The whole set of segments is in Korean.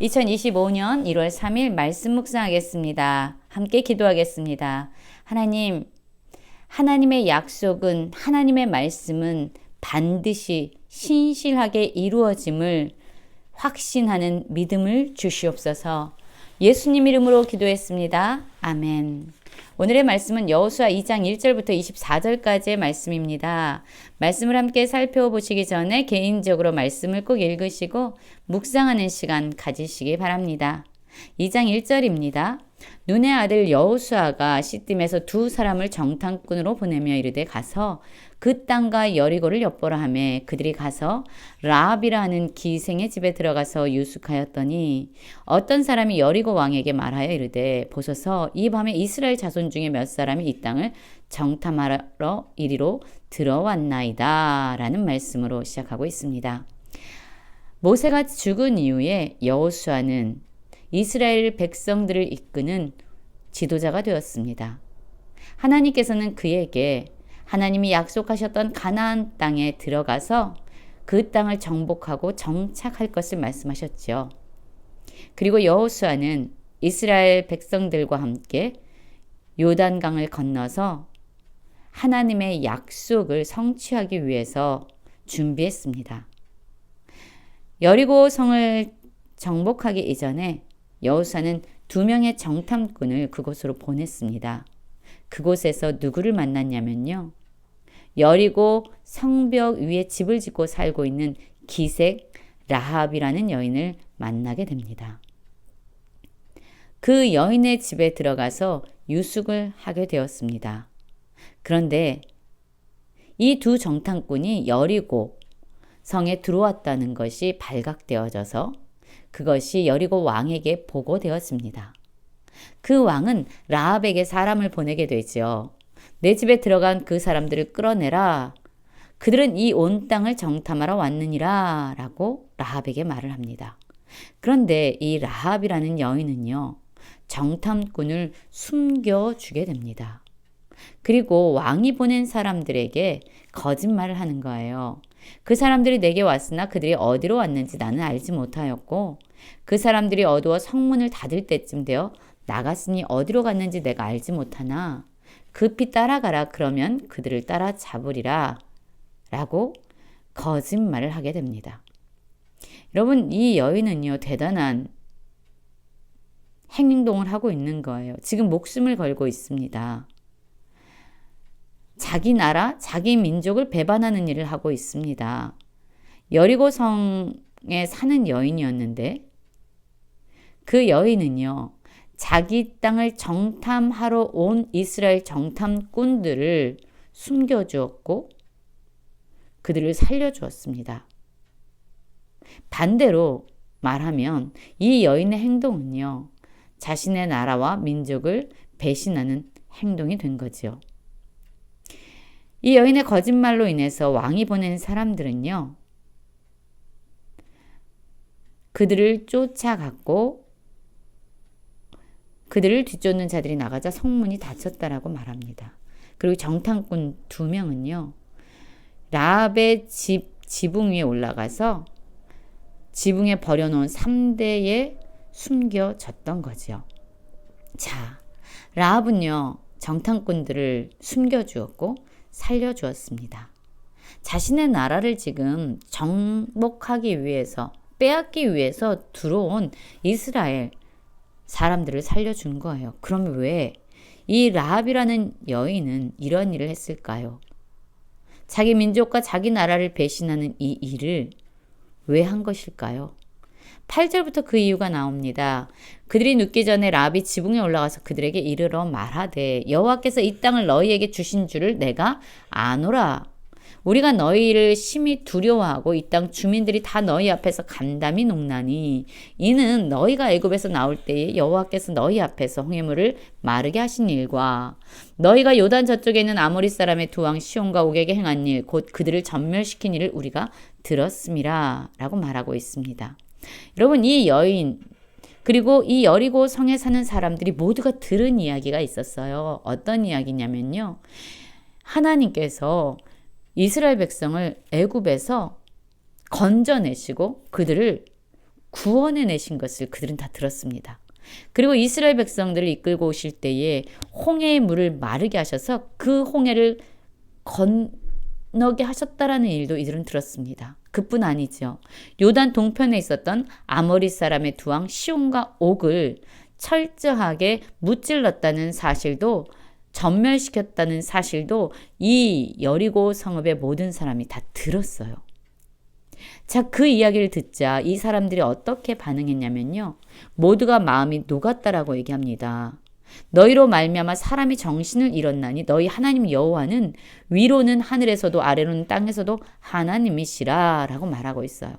2025년 1월 3일 말씀 묵상하겠습니다. 함께 기도하겠습니다. 하나님, 하나님의 약속은, 하나님의 말씀은 반드시 신실하게 이루어짐을 확신하는 믿음을 주시옵소서. 예수님 이름으로 기도했습니다. 아멘. 오늘의 말씀은 여호수아 2장 1절부터 24절까지의 말씀입니다. 말씀을 함께 살펴보시기 전에 개인적으로 말씀을 꼭 읽으시고 묵상하는 시간 가지시기 바랍니다. 2장 1절입니다. 눈의 아들 여호수아가 시딤에서 두 사람을 정탐꾼으로 보내며 이르되 가서 그 땅과 여리고를 엿보라 하매 그들이 가서 라합이라 하는 기생의 집에 들어가서 유숙하였더니 어떤 사람이 여리고 왕에게 말하여 이르되 보소서 이 밤에 이스라엘 자손 중에 몇 사람이 이 땅을 정탐하러 이리로 들어왔나이다 라는 말씀으로 시작하고 있습니다. 모세가 죽은 이후에 여호수아는 이스라엘 백성들을 이끄는 지도자가 되었습니다. 하나님께서는 그에게 하나님이 약속하셨던 가나안 땅에 들어가서 그 땅을 정복하고 정착할 것을 말씀하셨죠. 그리고 여호수아는 이스라엘 백성들과 함께 요단강을 건너서 하나님의 약속을 성취하기 위해서 준비했습니다. 여리고 성을 정복하기 이전에 여호수아는 두 명의 정탐꾼을 그곳으로 보냈습니다. 그곳에서 누구를 만났냐면요. 여리고 성벽 위에 집을 짓고 살고 있는 기색 라합이라는 여인을 만나게 됩니다. 그 여인의 집에 들어가서 유숙을 하게 되었습니다. 그런데 이 두 정탐꾼이 여리고 성에 들어왔다는 것이 발각되어져서 그것이 여리고 왕에게 보고되었습니다. 그 왕은 라합에게 사람을 보내게 되지요. 내 집에 들어간 그 사람들을 끌어내라. 그들은 이 온 땅을 정탐하러 왔느니라. 라고 라합에게 말을 합니다. 그런데 이 라합이라는 여인은요, 정탐꾼을 숨겨주게 됩니다. 그리고 왕이 보낸 사람들에게 거짓말을 하는 거예요. 그 사람들이 내게 왔으나 그들이 어디로 왔는지 나는 알지 못하였고 그 사람들이 어두워 성문을 닫을 때쯤 되어 나갔으니 어디로 갔는지 내가 알지 못하나 급히 따라가라 그러면 그들을 따라 잡으리라 라고 거짓말을 하게 됩니다. 여러분 이 여인은요 대단한 행동을 하고 있는 거예요. 지금 목숨을 걸고 있습니다. 자기 나라, 자기 민족을 배반하는 일을 하고 있습니다. 여리고 성에 사는 여인이었는데 그 여인은요, 자기 땅을 정탐하러 온 이스라엘 정탐꾼들을 숨겨주었고 그들을 살려주었습니다. 반대로 말하면 이 여인의 행동은요, 자신의 나라와 민족을 배신하는 행동이 된 거지요. 이 여인의 거짓말로 인해서 왕이 보낸 사람들은요, 그들을 쫓아갔고 그들을 뒤쫓는 자들이 나가자 성문이 닫혔다라고 말합니다. 그리고 정탐꾼 두 명은요. 라합의 집 지붕 위에 올라가서 지붕에 버려놓은 3대에 숨겨졌던 거죠. 자, 라합은요. 정탐꾼들을 숨겨주었고 살려주었습니다. 자신의 나라를 지금 정복하기 위해서 빼앗기 위해서 들어온 이스라엘 사람들을 살려준 거예요. 그럼 왜 이 라합이라는 여인은 이런 일을 했을까요? 자기 민족과 자기 나라를 배신하는 이 일을 왜 한 것일까요? 8절부터 그 이유가 나옵니다. 그들이 눕기 전에 라합이 지붕에 올라가서 그들에게 이르러 말하되 여호와께서 이 땅을 너희에게 주신 줄을 내가 아노라. 우리가 너희를 심히 두려워하고 이 땅 주민들이 다 너희 앞에서 간담이 녹나니 이는 너희가 애굽에서 나올 때에 여호와께서 너희 앞에서 홍해물을 마르게 하신 일과 너희가 요단 저쪽에 있는 아모리 사람의 두 왕 시온과 옥에게 행한 일 곧 그들을 전멸시킨 일을 우리가 들었음이라라고 말하고 있습니다. 여러분 이 여인 그리고 이 여리고 성에 사는 사람들이 모두가 들은 이야기가 있었어요. 어떤 이야기냐면요. 하나님께서 이스라엘 백성을 애굽에서 건져내시고 그들을 구원해 내신 것을 그들은 다 들었습니다. 그리고 이스라엘 백성들을 이끌고 오실 때에 홍해의 물을 마르게 하셔서 그 홍해를 건너게 하셨다라는 일도 이들은 들었습니다. 그뿐 아니죠. 요단 동편에 있었던 아모리 사람의 두 왕 시온과 옥을 철저하게 무찔렀다는 사실도 전멸시켰다는 사실도 이 여리고 성읍의 모든 사람이 다 들었어요. 자, 그 이야기를 듣자 이 사람들이 어떻게 반응했냐면요. 모두가 마음이 녹았다라고 얘기합니다. 너희로 말미암아 사람이 정신을 잃었나니 너희 하나님 여호와는 위로는 하늘에서도 아래로는 땅에서도 하나님이시라라고 말하고 있어요.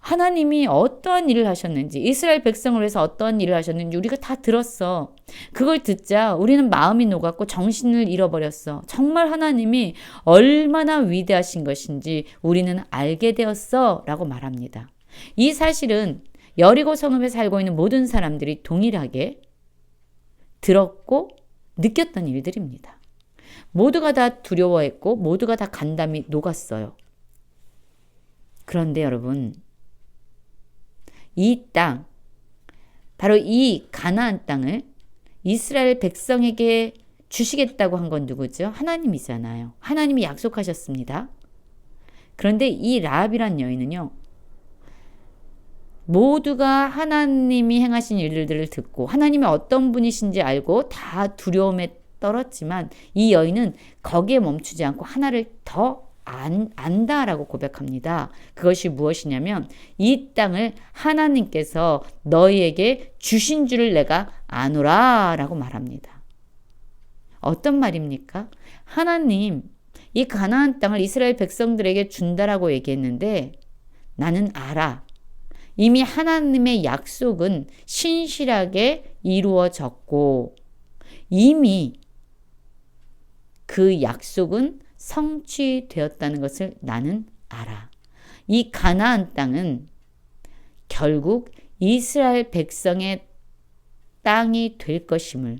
하나님이 어떠한 일을 하셨는지 이스라엘 백성을 위해서 어떠한 일을 하셨는지 우리가 다 들었어. 그걸 듣자 우리는 마음이 녹았고 정신을 잃어버렸어. 정말 하나님이 얼마나 위대하신 것인지 우리는 알게 되었어라고 말합니다. 이 사실은 여리고 성읍에 살고 있는 모든 사람들이 동일하게 들었고 느꼈던 일들입니다. 모두가 다 두려워했고 모두가 다 간담이 녹았어요. 그런데 여러분, 이 땅, 바로 이 가나안 땅을 이스라엘 백성에게 주시겠다고 한 건 누구죠? 하나님이잖아요. 하나님이 약속하셨습니다. 그런데 이 라합이란 여인은요. 모두가 하나님이 행하신 일들을 듣고 하나님이 어떤 분이신지 알고 다 두려움에 떨었지만 이 여인은 거기에 멈추지 않고 하나를 더 안, 안다라고 고백합니다. 그것이 무엇이냐면 이 땅을 하나님께서 너희에게 주신 줄을 내가 아노라라고 말합니다. 어떤 말입니까? 하나님 이 가나안 땅을 이스라엘 백성들에게 준다라고 얘기했는데 나는 알아. 이미 하나님의 약속은 신실하게 이루어졌고 이미 그 약속은 성취되었다는 것을 나는 알아. 이 가나안 땅은 결국 이스라엘 백성의 땅이 될 것임을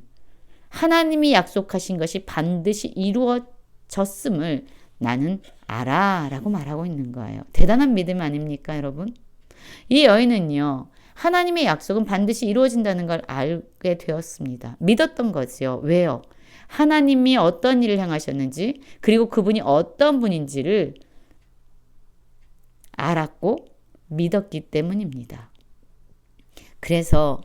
하나님이 약속하신 것이 반드시 이루어졌음을 나는 알아 라고 말하고 있는 거예요. 대단한 믿음 아닙니까, 여러분? 이 여인은요, 하나님의 약속은 반드시 이루어진다는 걸 알게 되었습니다. 믿었던 거지요. 왜요? 하나님이 어떤 일을 행하셨는지, 그리고 그분이 어떤 분인지를 알았고 믿었기 때문입니다. 그래서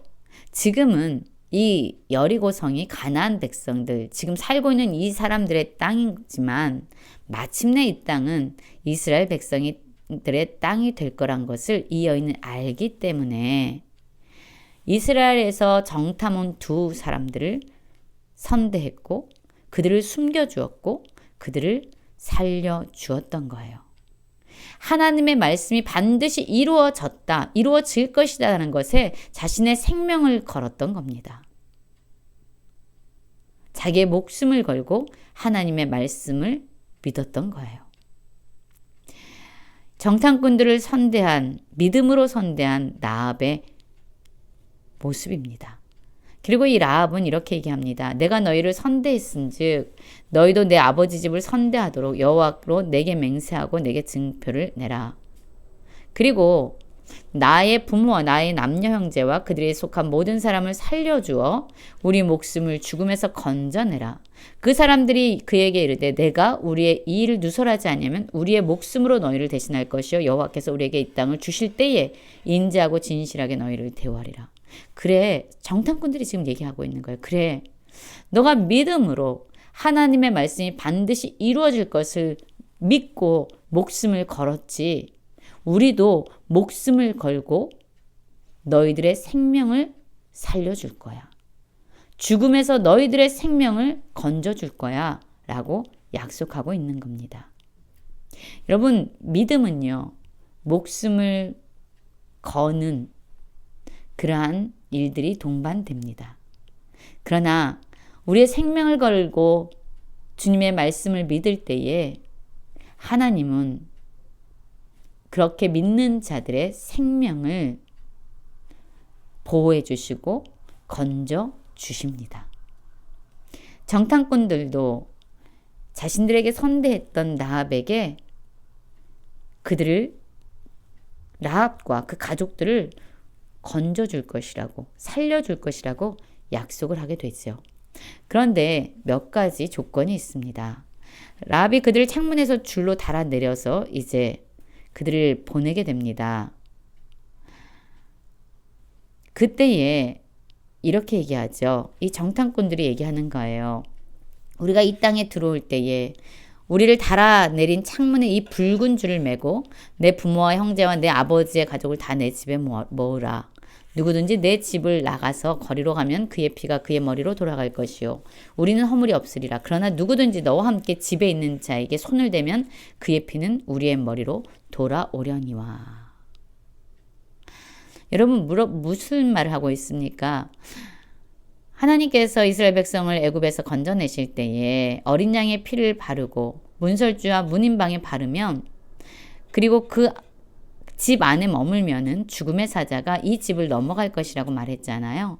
지금은 이 여리고성이 가나안 백성들 지금 살고 있는 이 사람들의 땅이지만 마침내 이 땅은 이스라엘 백성 들의 땅이 될 거란 것을 이 여인은 알기 때문에 이스라엘에서 정탐 온 두 사람들을 선대했고 그들을 숨겨주었고 그들을 살려주었던 거예요. 하나님의 말씀이 반드시 이루어졌다, 이루어질 것이다 라는 것에 자신의 생명을 걸었던 겁니다. 자기의 목숨을 걸고 하나님의 말씀을 믿었던 거예요. 정탐꾼들을 선대한, 믿음으로 선대한 나압의 모습입니다. 그리고 이 라합은 이렇게 얘기합니다. 내가 너희를 선대했은즉 너희도 내 아버지 집을 선대하도록 여호와로 내게 맹세하고 내게 증표를 내라. 그리고 나의 부모와 나의 남녀 형제와 그들이 속한 모든 사람을 살려주어 우리 목숨을 죽음에서 건져내라. 그 사람들이 그에게 이르되 내가 우리의 이 일을 누설하지 않으면 우리의 목숨으로 너희를 대신할 것이요 여호와께서 우리에게 이 땅을 주실 때에 인자하고 진실하게 너희를 대우하리라. 그래, 정탐꾼들이 지금 얘기하고 있는 거예요. 그래, 너가 믿음으로 하나님의 말씀이 반드시 이루어질 것을 믿고 목숨을 걸었지. 우리도 목숨을 걸고 너희들의 생명을 살려줄 거야. 죽음에서 너희들의 생명을 건져줄 거야. 라고 약속하고 있는 겁니다. 여러분, 믿음은요, 목숨을 거는 그러한 일들이 동반됩니다. 그러나 우리의 생명을 걸고 주님의 말씀을 믿을 때에 하나님은 그렇게 믿는 자들의 생명을 보호해 주시고 건져 주십니다. 정탐꾼들도 자신들에게 선대했던 라합에게 그들을 라합과 그 가족들을 건져줄 것이라고, 살려줄 것이라고 약속을 하게 되죠. 그런데 몇 가지 조건이 있습니다. 라합이 그들을 창문에서 줄로 달아 내려서 이제 그들을 보내게 됩니다. 그때에 이렇게 얘기하죠. 이 정탐꾼들이 얘기하는 거예요. 우리가 이 땅에 들어올 때에 우리를 달아내린 창문에 이 붉은 줄을 메고 내 부모와 형제와 내 아버지의 가족을 다 내 집에 모으라. 누구든지 내 집을 나가서 거리로 가면 그의 피가 그의 머리로 돌아갈 것이요. 우리는 허물이 없으리라. 그러나 누구든지 너와 함께 집에 있는 자에게 손을 대면 그의 피는 우리의 머리로 돌아오려니와. 여러분 물어, 무슨 말을 하고 있습니까? 하나님께서 이스라엘 백성을 애굽에서 건져내실 때에 어린 양의 피를 바르고 문설주와 문인방에 바르면 그리고 그 집 안에 머물면은 죽음의 사자가 이 집을 넘어갈 것이라고 말했잖아요.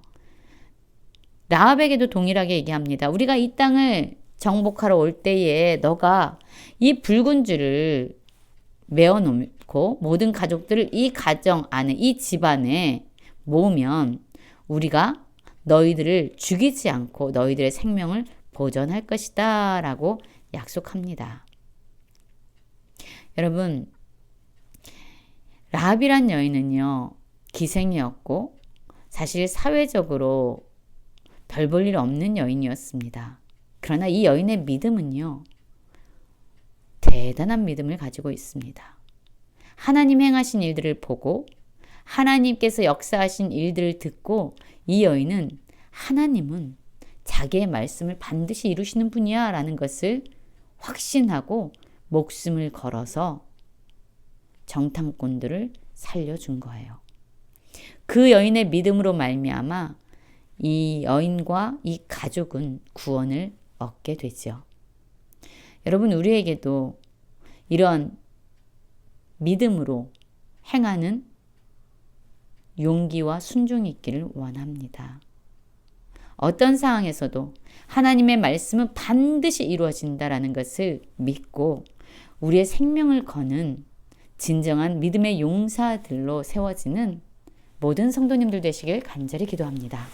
라합에게도 동일하게 얘기합니다. 우리가 이 땅을 정복하러 올 때에 너가 이 붉은 줄을 메어 놓고 모든 가족들을 이 가정 안에 이 집 안에 모으면 우리가 너희들을 죽이지 않고 너희들의 생명을 보존할 것이다 라고 약속합니다. 여러분 라합이란 여인은요, 기생이었고, 사실 사회적으로 별 볼 일 없는 여인이었습니다. 그러나 이 여인의 믿음은요, 대단한 믿음을 가지고 있습니다. 하나님 행하신 일들을 보고, 하나님께서 역사하신 일들을 듣고, 이 여인은 하나님은 자기의 말씀을 반드시 이루시는 분이야 라는 것을 확신하고 목숨을 걸어서 정탐꾼들을 살려준 거예요. 그 여인의 믿음으로 말미암아 이 여인과 이 가족은 구원을 얻게 되죠. 여러분 우리에게도 이런 믿음으로 행하는 용기와 순종이 있기를 원합니다. 어떤 상황에서도 하나님의 말씀은 반드시 이루어진다라는 것을 믿고 우리의 생명을 거는 진정한 믿음의 용사들로 세워지는 모든 성도님들 되시길 간절히 기도합니다.